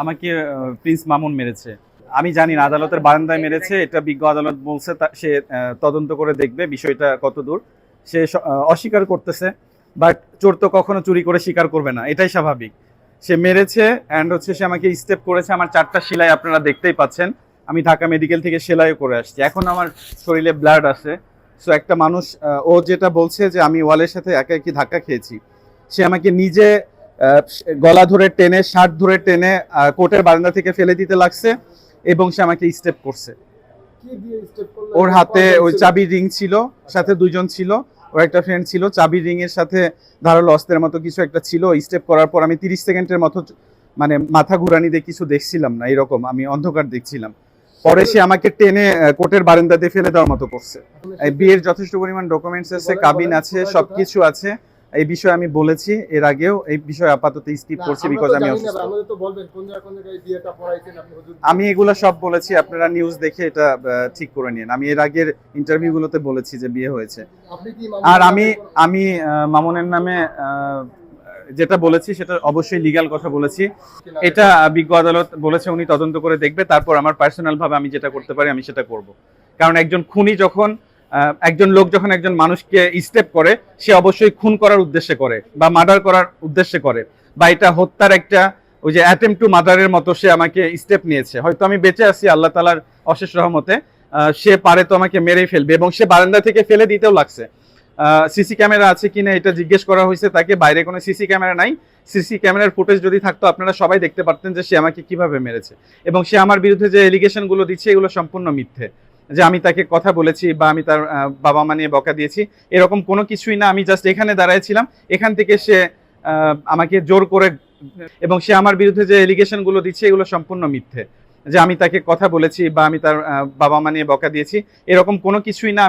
আমাকে প্রিন্স মামুন মেরেছে। আমি জানি না, আদালতের বারান্দায় মেরেছে, এটা বিজ্ঞ আদালত বলছে সে তদন্ত করে দেখবে, বিষয়টা কত দূর। সে অস্বীকার করতেছে, বাট চোর তো কখনো চুরি করে স্বীকার করবে না, এটাই স্বাভাবিক। সে মেরেছে অ্যান্ড হচ্ছে সে আমাকে স্টেপ করেছে, আমার চারটা সেলাই আপনারা দেখতেই পাচ্ছেন। আমি ঢাকা মেডিকেল থেকে সেলাইও করে আসছি। এখন আমার শরীরে ব্লাড আছে সো একটা মানুষ ও যেটা বলছে যে আমি ওয়ালের সাথে একা একই ধাক্কা খেয়েছি, সে আমাকে নিজে গলা ধরে টেনে শার্ট ধরে টেনে আহ, কোর্টের বারান্দা থেকে ফেলে দিতে লাগছে এবং সে আমাকে স্টেপ করছে। ওর হাতে ওই চাবির রিং ছিল সাথে দুইজন ছিল ওর একটা ফ্রেন্ড ছিল। চাবির রিং এর সাথে ধারালো অস্ত্রের মতো কিছু একটা ছিল। স্টেপ করার পর আমি তিরিশ সেকেন্ডের মতো মানে মাথা ঘুরানি দিয়ে কিছু দেখছিলাম না এরকম আমি অন্ধকার দেখছিলাম। পরে সে আমাকে টেনে কোর্টের বারান্দাতে ফেলে দেওয়ার মতো করছে। বিয়ের যথেষ্ট পরিমাণ ডকুমেন্টস আছে কাবিন আছে সবকিছু আছে। এই বিষয়ে আমি বলেছি এর আগেও এই বিষয়ে আপাতত স্কিপ করছি বিকজ আমি জানি না, অসুস্থ। আমাদের তো বলবেন কোন জায়গায় কোন জায়গায় বিয়েটা পড়াইছেন আপনি হুজুর? আমি এগুলো সব বলেছি আপনারা নিউজ দেখে এটা ঠিক করে নিন। আমি এর আগের ইন্টারভিউগুলোতে বলেছি যে বিয়ে হয়েছে। আর আমি আমি মামুনের নামে যেটা বলেছি সেটা অবশ্যই লিগ্যাল কথা বলেছি। এটা বিজ্ঞ আদালত বলেছে উনি তদন্ত করে দেখবে তারপর আমার পার্সোনাল ভাবে আমি যেটা করতে পারি আমি সেটা করব। কারণ একজন খুনি যখন একজন লোক যখন একজন মানুষকে স্টেপ করে, সে অবশ্যই খুন করার উদ্দেশ্যে করে বা মার্ডার করার উদ্দেশ্যে করে। বা এটা হত্যার একটা ওই যে অ্যাটেম্প টু মার্ডারের মতো সে আমাকে স্টেপ নিয়েছে। হয়তো আমি বেঁচে আছি, আল্লাহ তালার অশেষ রহমতে। সে পারে তো আমাকে মেরেই ফেলবে এবং সে বারান্দা থেকে ফেলে দিতেও লাগছে। সিসি ক্যামেরা আছে কিনা এটা জিজ্ঞেস করা হয়েছে তাকে, বাইরে কোনো সিসি ক্যামেরা নাই। সিসি ক্যামেরার ফুটেজ যদি থাকতো, আপনারা সবাই দেখতে পারতেন যে সে আমাকে কীভাবে মেরেছে। এবং সে আমার বিরুদ্ধে যে এলিগেশনগুলো দিচ্ছে, এগুলো সম্পূর্ণ মিথ্যে। যে আমি তাকে কথা বলেছি বা আমি তার বাবা মা নিয়ে বকা দিয়েছি, এরকম কোনো কিছুই না। আমি জাস্ট এখানে দাঁড়াইছিলাম এখান থেকে সে আমাকে জোর করে, এবং সে আমার বিরুদ্ধে যে এলিগেশনগুলো দিচ্ছে, এগুলো সম্পূর্ণ মিথ্যে। যে আমি তাকে কথা বলেছি বা আমি তার বাবা মা নিয়ে বকা দিয়েছি, এরকম কোনো কিছুই না।